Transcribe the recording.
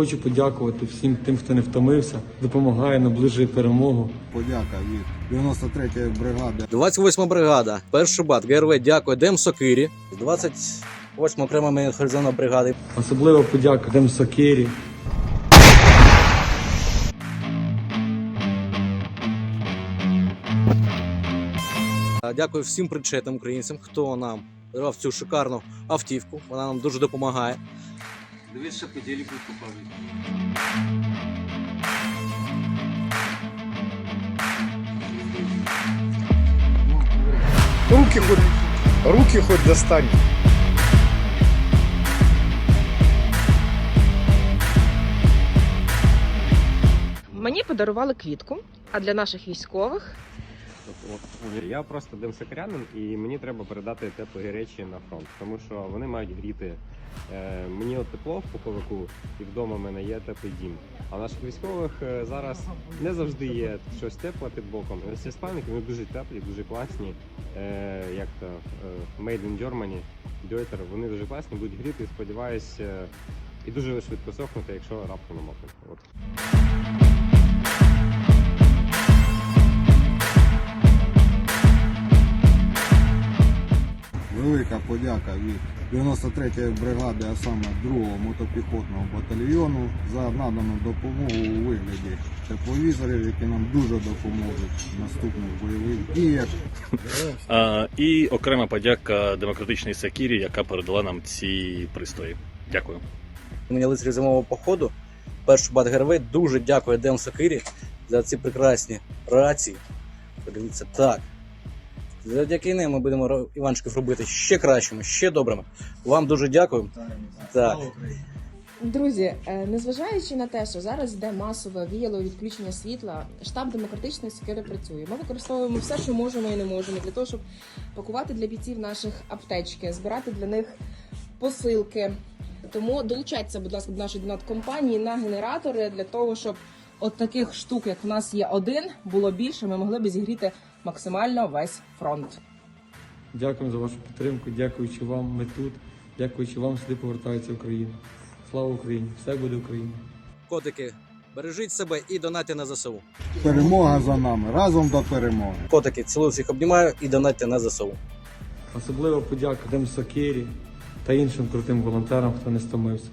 Хочу подякувати всім тим, хто не втомився, допомагає, наближує перемогу. Подяка від 93-ї бригади 28 бригада, перший бат, ГРВ, дякую, Дем Сокирі, 28 окрема механізована бригади. Особливо подяка Дем Сокері, А, Дякую всім причетним українцям, хто нам давав цю шикарну автівку. Вона нам дуже допомагає. Дивіться, по телеку покажуть. Руки хоть, руки хоть достань. Мені подарували квітку, а для наших військових Я просто демсекрянин і мені треба передати теплі речі на фронт, тому що вони мають гріти. Е, мені от тепло в пуховику, і вдома в мене є теплий дім. А в наших військових е, зараз не завжди є щось тепле під боком. Ось ці спальники вони дуже теплі, дуже класні. Е, як то Made in Germany, Deuter, вони дуже класні, будуть гріти, сподіваюсь, е, і дуже швидко сохнути, якщо раптом намокнуть. От. Велика подяка від 93-ї бригади, а саме 2-го мотопіхотного батальйону за надану допомогу у вигляді тепловізорів, які нам дуже допоможуть в наступних бойових діях. А, і окрема подяка демократичній Сакірі, яка передала нам ці пристрої. Дякую. Мені лицарі зимового походу. Перший бат ГРВ дуже дякую Дем Сокирі за ці прекрасні рації. Подивіться, так. Завдяки ним ми будемо Іванчиків робити ще кращими, ще добрими. Вам дуже дякую. Так. Друзі, е, незважаючи на те, що зараз йде масове віяло відключення світла, штаб демократичної секири працює. Ми використовуємо все, що можемо і не можемо, для того, щоб пакувати для бійців наших аптечки, збирати для них посилки. Тому долучайтеся, будь ласка, до нашої донат-компанії на генератори для того, щоб от таких штук, як в нас є один, було більше. Ми могли б зігріти максимально весь фронт. Дякуємо за вашу підтримку. Дякуючи вам, ми тут. Дякуючи вам, сюди повертається Україна. Слава Україні! Все буде Україна! Котики, бережіть себе і донатьте на ЗСУ. Перемога за нами разом до перемоги. Котики, цілую всіх обнімаю і донатьте на ЗСУ. Особливо подяка Дем Сокері та іншим крутим волонтерам, хто не стомився.